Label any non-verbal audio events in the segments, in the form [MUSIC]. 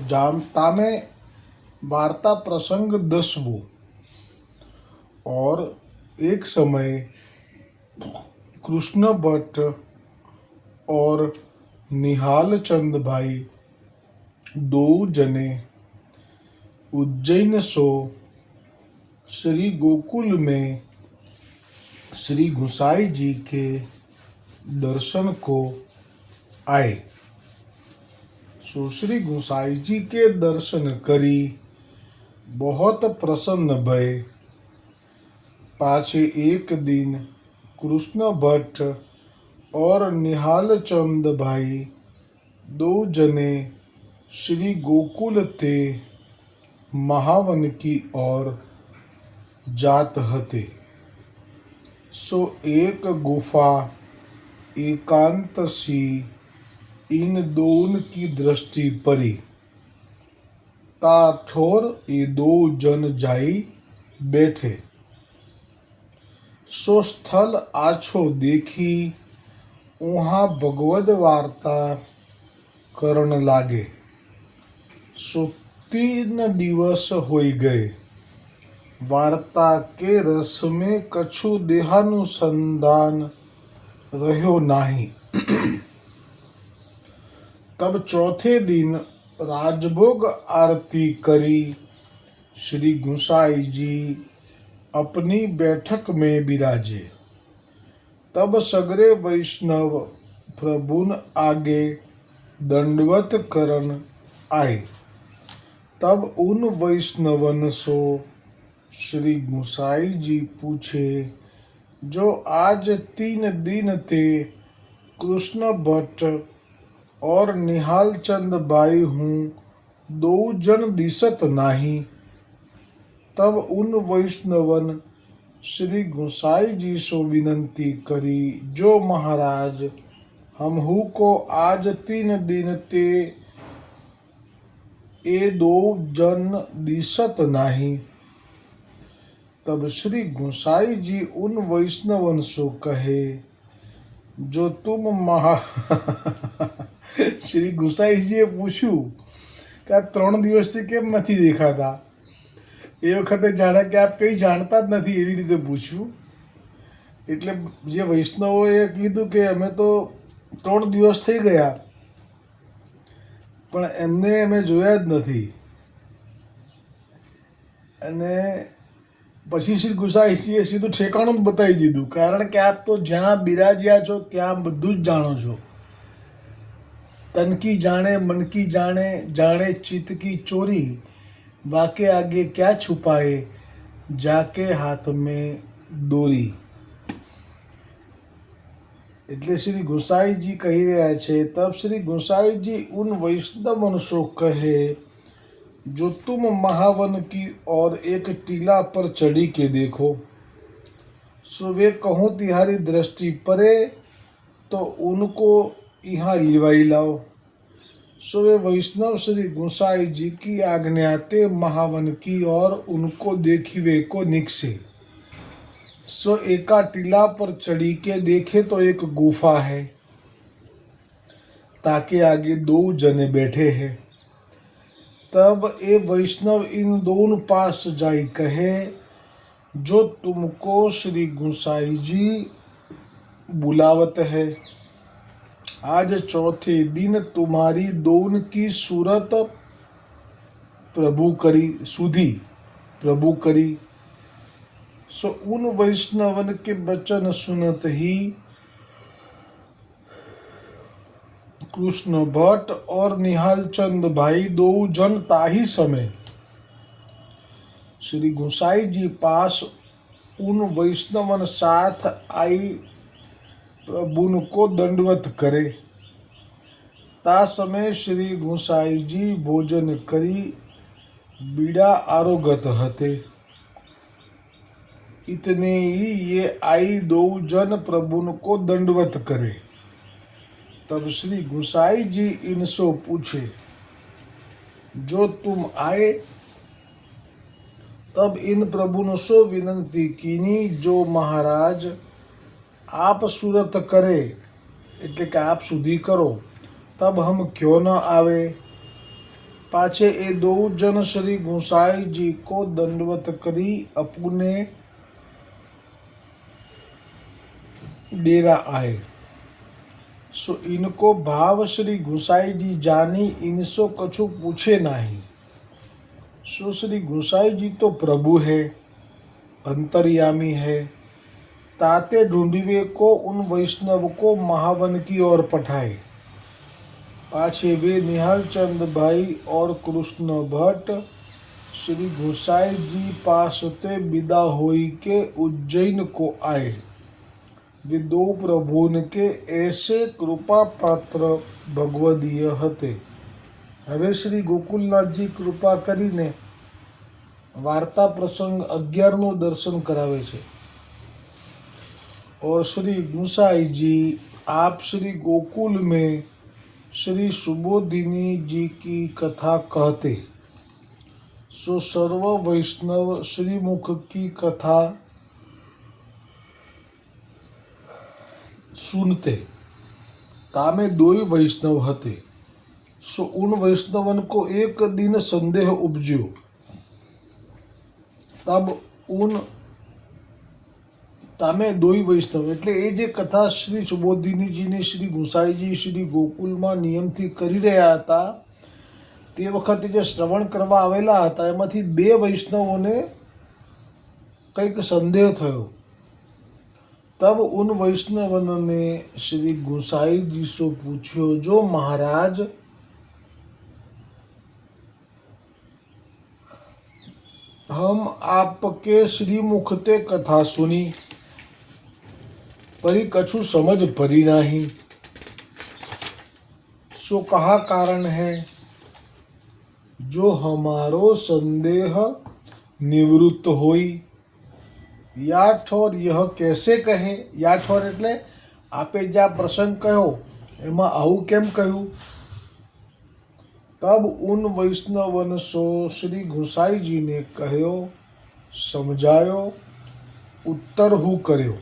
जामता में वार्ता प्रसंग दसवो। और एक समय कृष्ण भट्ट और निहाल चंद भाई दो जने उज्जैन सो श्री गोकुल में श्री गुसाई जी के दर्शन को आए। सुश्री गुसाई जी के दर्शन करी। बहुत प्रसन्न भय। पाछे एक दिन कृष्ण भट्ट और निहाल चंद भाई दो जने श्री गोकुल ते महावन की ओर जात हते। सो एक गुफा एकांत सी इन दोन की दृष्टि परी। ताठोर ये दो जन जाई बैठे। सो स्थल आछो देखी वहाँ भगवद वार्ता करण लागे। सो तीन दिवस हो गए। वार्ता के रस में कछु देहानुसंधान रहो नहीं। तब चौथे दिन राजभोग आरती करी श्री गुसाई जी अपनी बैठक में विराजे तब सगरे वैष्णव प्रभुन आगे दंडवत करण आए तब उन वैष्णवन सो श्री गुसाई जी पूछे जो आज तीन दिन ते कृष्ण भट्ट और निहाल चंद बाई हूँ, दो जन दिसत नाही। तब उन वैष्णवन श्री गोसाई जी सो विनंती करी, जो महाराज, हमहू को आज तीन दिन ते ए दो जन दिसत नाही। तब श्री गुसाई जी उन वैष्णवन सो कहे, जो तुम મહા [LAUGHS] [LAUGHS] શ્રી ગુસાઈજીએ પૂછ્યું કે આ ત્રણ દિવસથી કેમ નથી દેખાતા? એ વખતે જાણે કે આપ કંઈ જાણતા જ નથી એવી રીતે પૂછ્યું. એટલે જે વૈષ્ણવોએ કીધું કે અમે તો ત્રણ દિવસ થઈ ગયા, પણ એમને અમે જોયા જ નથી. અને પછી શ્રી ગુસાઈસીએ સીધું ઠેકાણું જ બતાવી દીધું, કારણ કે આપ તો જ્યાં બિરાજ્યા છો, ત્યાં બધું જ જાણો છો. तन की जाने, मन की जाने जाने चित की चोरी। वाके आगे क्या छुपाए, जाके हाथ में દોરી એટલે શ્રી ગોસાઈજી કહી तब श्री તબ जी उन वैष्णव વૈષ્ણવંશો कहे, जो तुम महावन की और एक टीला पर चढ़ी के देखो सुबह कहो तिहारी दृष्टि परे तो उनको यहाँ लिवाई लाओ। सो वे वैष्णव श्री गुसाई जी की आज्ञाते महावन की और उनको देखी वे को निकसे। सो एका टीला पर चढ़ी के देखे तो एक गुफा है, ताकि आगे दो जने बैठे हैं। तब ए वैष्णव इन दोनों पास जाई कहे, जो तुमको श्री गुसाई जी बुलावत है आज चौथे दिन तुम्हारी दोन की सूरत प्रभु करी, सुधी, प्रभु करी। सो उन वैष्णवन के वचन सुनत ही कृष्ण भट्ट और निहाल चंद भाई दो जन ताही समय श्री गोसाई जी पास उन वैष्णवन साथ आई પ્રભુનું को दंडवत करे। समय श्री गोसाई जी भोजन करी, बीड़ा आरोगत हते। इतने ही ये आई दो जन प्रभु को दंडवत करे। तब श्री गुसाई जी इनसो पूछे, जो तुम आए, तब इन प्रभु सो विनती कीनी, जो महाराज आप सूरत करे એટલે કે આપ સુધી કરો તબ હમ ક્યો ન આવે पाछे ए दो जन श्री गोसाई जी को दंडवत करी अपने डेरा आए सो इनको भाव श्री गोसाई जी जानी इनसो कछु पूछे नहीं सो श्री गोसाई जी तो प्रभु है अंतर्यामी है ताते ढूंढिवे को उन वैष्णव को महावन की ओर पठाए पाछे वे निहाल चंद भाई और कृष्ण भट्ट श्री गोसाई जी पास ते विदा होई के उज्जैन को आए वे दो प्रभुन के ऐसे कृपा पात्र ભગવદીય હતે હવે શ્રી ગોકુલનાથજી કૃપા કરીને વાર્તા પ્રસંગ અગિયારનું દર્શન કરાવે છે और श्री गुसाई जी, आप श्री गोकुल में श्री सुबोधिनी जी की कथा कहते। सो सर्व वैष्णव श्रीमुख की कथा सुनते। तामे दो ही वैष्णव हते। सो उन वैष्णवन को एक दिन संदेह उपजो। तब उन તામે દોઈ વૈષ્ણવ એટલે એ જે કથા શ્રી સુબોધિનીજીને શ્રી ગુસાઈજી શ્રી ગોકુલમાં નિયમથી કરી રહ્યા હતા તે વખતે જે શ્રવણ કરવા આવેલા હતા એમાંથી બે વૈષ્ણવોને કંઈક સંદેહ થયો તબ ઉન वैष्णवन ने श्री गोसाई जी से पूछो जो महाराज हम आपके श्रीमुख ते कथा सुनी परी कछु समझ परी नहीं सो कहा कारण है जो हमारो संदेह નિવૃત્ત હોઈ યાઠોર યહ કેસે કહે યાઠોર એટલે આપે જ્યાં પ્રસંગ કહ્યો એમાં આવું કેમ કહ્યું તબ ઉન વૈષ્ણવન સો શ્રી ગુસાઈજીને કહ્યો સમજાયો ઉત્તર હું કર્યો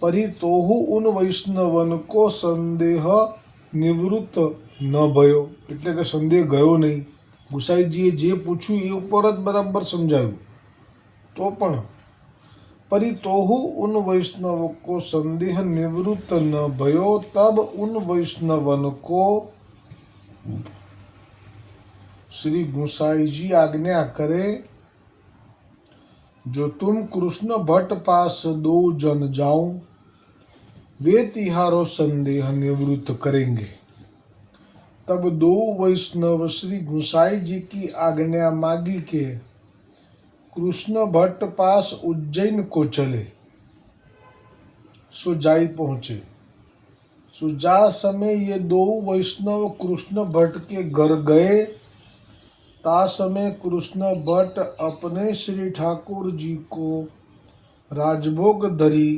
પરી તોહુ ઉન વૈષ્ણવન કો સંદેહ નિવૃત્ત ન ભયો એટલે કે સંદેહ ગયો નહીં ગુસાઈજીએ જે પૂછ્યું એ ઉપર જ બરાબર સમજાયું તો પણ પરી તોહુ ઉન વૈષ્ણવ કો સંદેહ નિવૃત્ત ન ભયો તબ ઉન વૈષ્ણવન કો श्री गुसाई जी आज्ञा करे जो तुम कृष्ण भट्ट पास दो जन जाओ वे तिहारो संदेह निवृत्त करेंगे तब दो वैष्णव श्री गुसाई जी की आज्ञा मांगी के कृष्ण भट्ट पास उज्जैन को चले सो जाई पहुंचे सो जा समय ये दो वैष्णव कृष्ण भट्ट के घर गए ता समय कृष्ण भट्ट अपने श्री ठाकुर जी को राजभोग धरी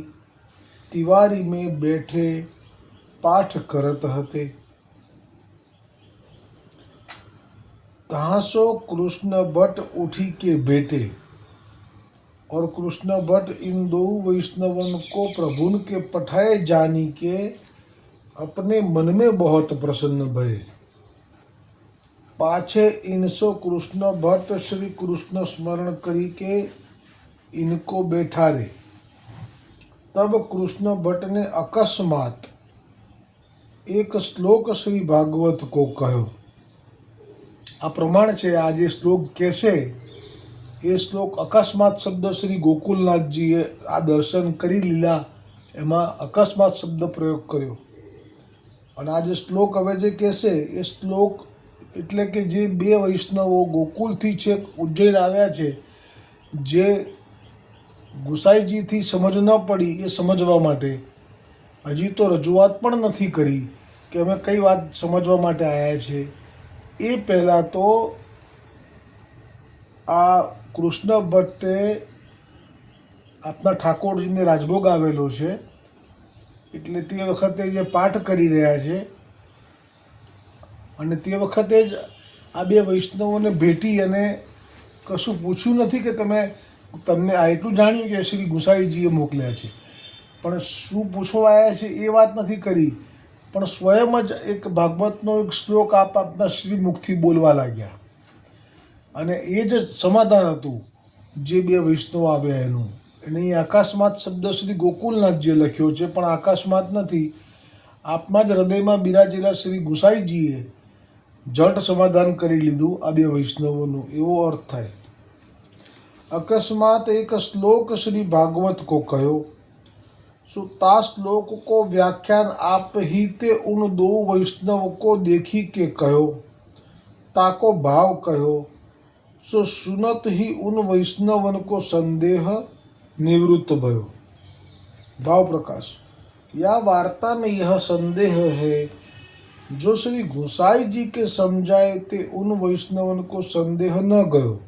तिवारी में बैठे पाठ करत हते। तहाँ सो कृष्ण भट्ट उठी के बेटे और कृष्ण भट्ट इन दो वैष्णवन को प्रभुन के पठाए जानी के अपने मन में बहुत प्रसन्न भये। पाछे इनसो कृष्ण भट्ट श्री कृष्ण स्मरण करी के इनको बैठा रे તબ કૃષ્ણ ભટ્ટને અકસ્માત એક શ્લોક શ્રી ભાગવત કો કહ્યો આ પ્રમાણ છે આ જે શ્લોક કહેશે એ શ્લોક અકસ્માત શબ્દ શ્રી ગોકુલનાથજીએ આ દર્શન કરી લીધા એમાં અકસ્માત શબ્દ પ્રયોગ કર્યો અને આ જે શ્લોક હવે જે કહેશે એ શ્લોક એટલે કે જે બે વૈષ્ણવો ગોકુલથી છેક ઉજ્જૈન આવ્યા છે જે ગુસાઈજીથી સમજ ન પડી એ સમજવા માટે. હજી તો રજૂઆત પણ નથી કરી કે અમે કઈ વાત સમજવા માટે આવ્યા છે. એ પહેલાં તો આ કૃષ્ણ ભટ્ટે આપના ઠાકોરજીને રાજભોગ આવેલો છે. એટલે તે વખતે જે પાઠ કરી રહ્યા છે. અને તે વખતે જ આ બે વૈષ્ણવોને ભેટી અને કશું પૂછ્યું નથી કે તમે તમને આ એટલું જાણ્યું કે શ્રી ગુસાઈજીએ મોકલ્યા છે. પણ શું પૂછવા આવ્યા છે એ વાત નથી કરી. પણ સ્વયં જ એક ભાગવતનો એક શ્લોક આપ આપના શ્રી મુખથી બોલવા લાગ્યા. અને એ જ સમાધાન હતું જે બે વૈષ્ણવ આવ્યા એનું. અને એ આકાશમાત શબ્દ શ્રી ગોકુલનાથજીએ લખ્યો છે, પણ આકાશમાત નથી. આપમાં જ હૃદયમાં બિરાજેલા શ્રી ગુસાઈજીએ જટ સમાધાન કરી લીધું આ બે વૈષ્ણવોનું. એવો અર્થ થાય. અકસ્માત એક શ્લોક શ્રી ભાગવત को कहो सो ता श्लोक को व्याख्यान आप ही ते उन दो वैष्णव को देखी के कहो ताको भाव कहो सो सुनत ही उन वैष्णवन को संदेह निवृत्त भयो भाव प्रकाश या वार्ता में यह संदेह है जो श्री गोसाई जी के समझाए ते उन वैष्णवन को संदेह न गयो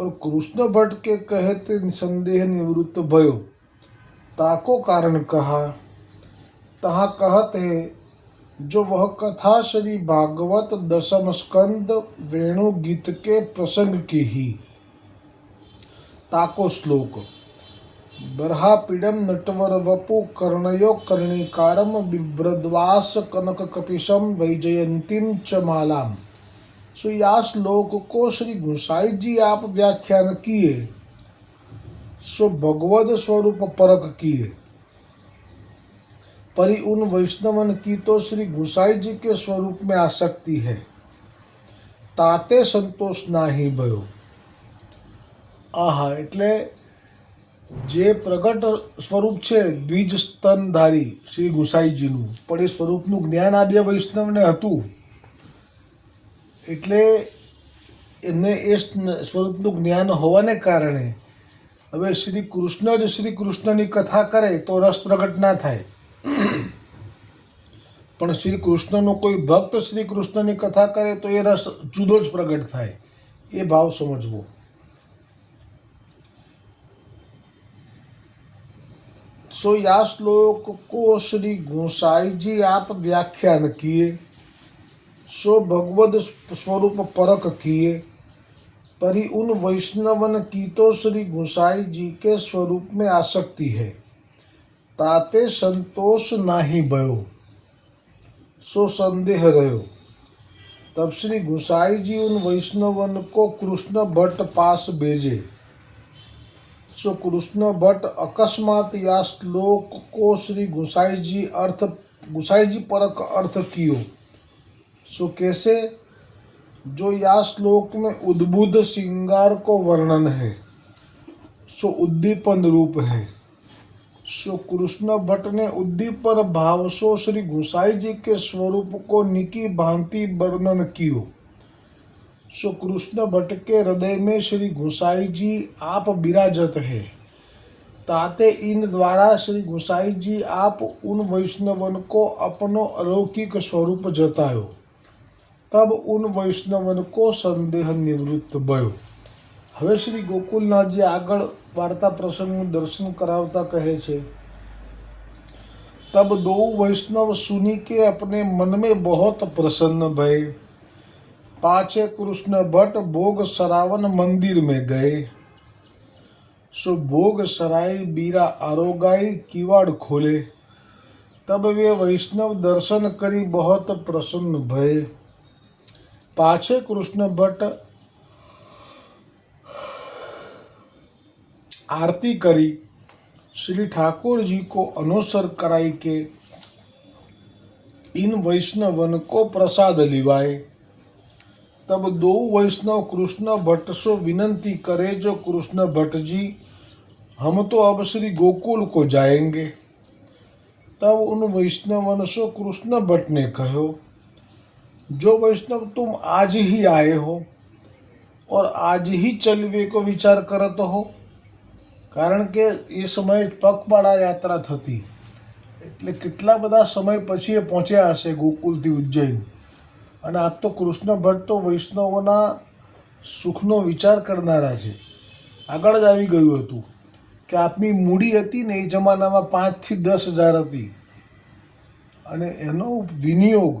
और कृष्ण भट्ट के कहते संदेह निवृत्त भयो। ताको कारण कहा, तहा कहत है, जो वह कथा श्री भागवत दशम स्कंद वेणु गीत के प्रसंग की ही। ताको श्लोक बर्हापीडम नटवर वपु कर्णयो कर्णिकारम बिभ्रद्वास कनक कपिशम वैजयंतीम च मालाम। सो या श्लोक को श्री गुसाई जी आप व्याख्यान किए सो भगवद स्वरूप परक किए परि उन वैष्णवन की तो श्री गुसाई जी के स्वरूप में आसक्ति है ताते संतोष नाही भयो આહા એટલે જે પ્રગટ સ્વરૂપ છે દ્વિજ સ્તનધારી શ્રી ગુસાઈજીનું પણ એ સ્વરૂપનું જ્ઞાન આ બે વૈષ્ણવને હતું એટલે એમને એ સ્વરૂપનું જ્ઞાન હોવાને કારણે હવે શ્રી કૃષ્ણ જ શ્રી કૃષ્ણની કથા કરે તો રસ પ્રગટ ના થાય. પણ શ્રી કૃષ્ણનો કોઈ ભક્ત શ્રી કૃષ્ણની કથા કરે તો એ રસ જુદો જ પ્રગટ થાય. એ ભાવ સમજવો. સો યા શ્લોક કો શ્રી ગોસાઈજી આપ વ્યાખ્યાન કીએ सो भगवद स्वरूप परक किए। परि उन वैष्णवन की तो श्री गोसाई जी के स्वरूप में आसक्ति है। ताते संतोष नाही भयो। सो संदेह रहो तब श्री गोसाई जी उन वैष्णवन को कृष्ण भट्ट पास भेजे। सो कृष्ण भट्ट अकस्मात या श्लोक को श्री गुसाई जी अर्थ गुसाई जी परक अर्थ कियो। सो कैसे? जो या श्लोक में उद्बुद्ध श्रृंगार को वर्णन है, सो उद्दीपन रूप है। सो कृष्ण भट्ट ने उद्दीपन भाव सो श्री गुसाई जी के स्वरूप को निकी भांति वर्णन कियो। सो कृष्ण भट्ट के हृदय में श्री गोसाई जी आप विराजत है। ताते इन द्वारा श्री गोसाई जी आप उन वैष्णवन को अपनो अलौकिक स्वरूप जतायो। तब उन वैष्णवन को संदेह निवृत्त भयो હવે શ્રી ગોકુલનાથજી આગળ વાર્તા પ્રસંગનું દર્શન કરાવતા કહે છે तब दो वैष्णव सुनी के अपने मन में बहुत प्रसन्न भय पाछे कृष्ण भट्ट भोग सरावन मंदिर में गए सो भोग सराय बीरा आरोगाई किवाड़ खोले तब वे वैष्णव दर्शन करी बहुत प्रसन्न भय पाछे कृष्ण भट्ट आरती करी श्री ठाकुर जी को अनुसर कराई के इन वैष्णवन को प्रसाद लिवाए तब दो वैष्णव कृष्ण भट्ट सो विनंती करे जो कृष्ण भट्ट जी हम तो अब श्री गोकुल को जाएंगे तब उन वैष्णवन सो कृष्ण भट्ट ने कहो जो वैष्णव तुम आज ही आए हो और आज ही चलवे को विचार करत हो કારણ કે એ સમયે પગપાળા યાત્રા થતી એટલે કેટલા બધા સમય પછી એ પહોંચ્યા હશે ગોકુલથી ઉજ્જૈન અને આપ તો કૃષ્ણ ભટ્ટ તો વૈષ્ણવોના સુખનો વિચાર કરનારા છે આગળ જ આવી ગયું હતું કે આપની મૂડી હતી ને એ જમાનામાં પાંચથી દસ હજાર હતી અને એનો વિનિયોગ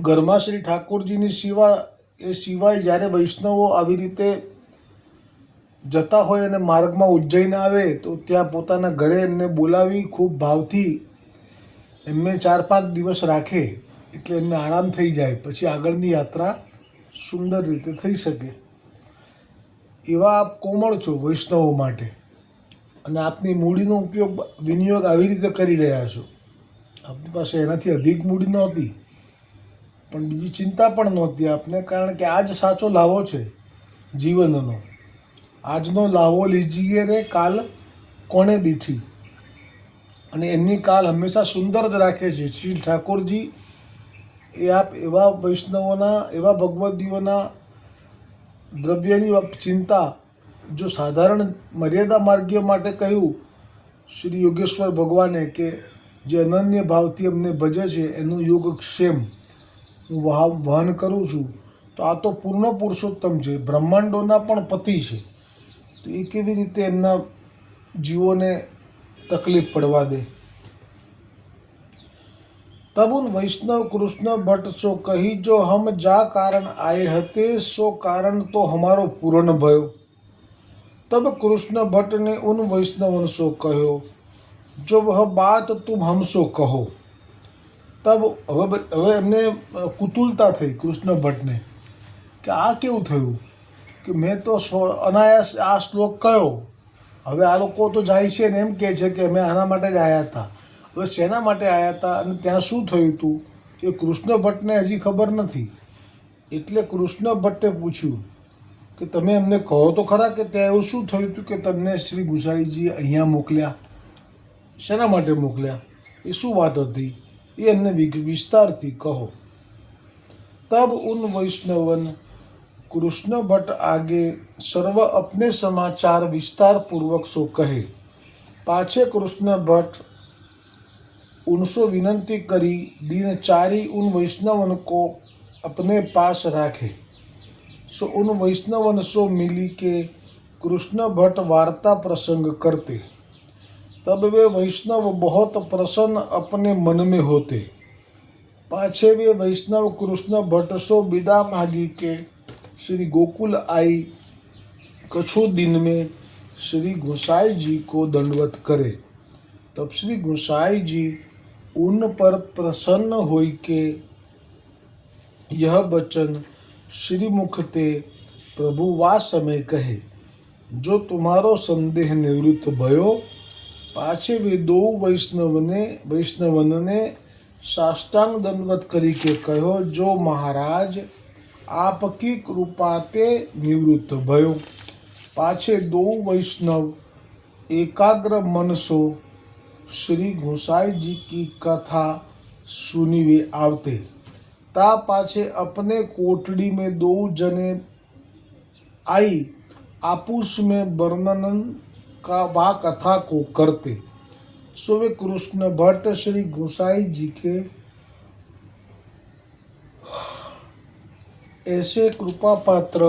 ઘરમાં શ્રી ઠાકોરજીની સિવા, એ સિવાય જ્યારે વૈષ્ણવો આવી રીતે જતા હોય અને માર્ગમાં ઉજ્જૈન આવે, તો ત્યાં પોતાના ઘરે એમને બોલાવી ખૂબ ભાવથી એમને ચાર પાંચ દિવસ રાખે, એટલે એમને આરામ થઈ જાય. પછી આગળની યાત્રા સુંદર રીતે થઈ શકે. એવા આપ કોમળ છો વૈષ્ણવો માટે. અને આપની મૂડીનો ઉપયોગ વિનિયોગ આવી રીતે કરી રહ્યા છો. આપની પાસે એનાથી અધિક મૂડી નહોતી. પણ બીજી ચિંતા પણ નહોતી આપને, કારણ કે આ જ સાચો લાવો છે જીવનનો. આજનો લાવો લીજીએ રે કાલ કોણે દીઠી? અને એમની કાલ હંમેશા સુંદર જ રાખે છે. શ્રી ઠાકોરજી એ આપ એવા વૈષ્ણવોના, એવા ભગવદીઓના દ્રવ્યની ચિંતા, જો સાધારણ મર્યાદા માર્ગીય માટે કહ્યું શ્રી યોગેશ્વર ભગવાને કે જે અનન્ય ભાવથી અમને ભજે છે, એનું યોગક્ષેમ હું વાહ વહન કરું છું, તો આ તો પૂર્ણ પુરુષોત્તમ છે. બ્રહ્માંડોના પણ પતિ છે. તો એ કેવી રીતે એમના જીવોને તકલીફ પડવા દે? તબુન વૈષ્ણવ કૃષ્ણ ભટ્ટ, સો કહી જો હમ જા કારણ આય હતે, સો કારણ તો હમારો પૂરણ ભયો. તબ કૃષ્ણ ભટ્ટને ઉન વૈષ્ણવન સો કહ્યો, જો વહ બાત તુમ હમસો કહો. તબ હવે હવે એમને કુતુલતા થઈ કૃષ્ણ ભટ્ટને કે આ કેવું થયું? કે મેં તો અનાયાસ આ શ્લોક કયો? હવે આ લોકો તો જાય છે ને એમ કહે છે કે અમે આના માટે જ આવ્યા હતા. હવે શેના માટે આવ્યા હતા અને ત્યાં શું થયું હતું એ કૃષ્ણ ભટ્ટને હજી ખબર નથી. એટલે કૃષ્ણ ભટ્ટે પૂછ્યું કે તમે એમને કહો તો ખરા કે ત્યાં એવું શું થયું હતું કે તમને શ્રી ગુસાઈજી અહીંયા મોકલ્યા? શેના માટે મોકલ્યા? એ શું વાત હતી? એ એમને વિગ- વિસ્તારથી કહો तब उन वैष्णवन कृष्ण भट्ट आगे सर्व अपने समाचार विस्तार पूर्वक सो कहे पाछे कृष्ण भट्ट उनसो विनंती करी दिनचारी उन वैष्णवन को अपने पास राखे सो उन वैष्णवन सो मिली के कृष्ण भट्ट वार्ता प्रसंग करते तब वे वैष्णव बहुत प्रसन्न अपने मन में होते। पाछे वे वैष्णव कृष्ण भट्ट विदा मांगी के श्री गोकुल आई। कछु दिन में श्री गोसाई जी को दंडवत करे। तब श्री गोसाई जी उन पर प्रसन्न हो के यह वचन श्री मुख ते प्रभु वा समय कहे, जो तुम्हारो संदेह निवृत्त भयो પાછે વે દો વૈષ્ણવને વૈષ્ણવનને સાષ્ટાંગ દંડવત કરી કે કહ્યો જો મહારાજ આપકી કૃપા તે નિવૃત્ત ભયો પાછે દો વૈષ્ણવ એકાગ્ર મનસો શ્રી गोसाई की कथा सुनी वे आवते ता पाछे अपने कोठड़ी में दो जने आई आपूस में वर्णन का वा कथा को करते सो वे कृष्ण भट्ट श्री गोसाई जी के ऐसे કૃપા પાત્ર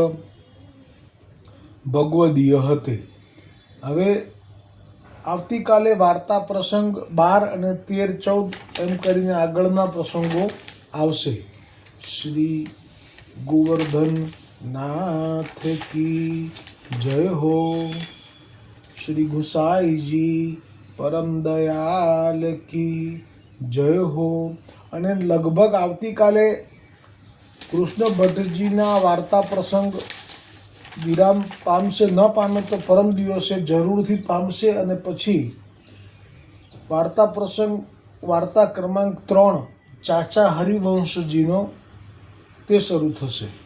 ભગવદીય હતે હવે આવતીકાલે વાર્તા પ્રસંગ બાર અને તેર ચૌદ એમ કરીને આગળના પ્રસંગો આવશે શ્રી ગોવર્ધન નાથ કી જય હો શ્રી ગુસાઈજી પરમ દયાલ કી, જય હો. અને લગભગ આવતીકાલે કૃષ્ણ ભટ્ટજીના વાર્તા પ્રસંગ વિરામ પામશે, ન પામે તો પરમ દિવસે જરૂરથી પામશે અને પછી વાર્તા પ્રસંગ, વાર્તા ક્રમાંક ત્રણ ચાચા હરિવંશજીનો તે શરૂ થશે.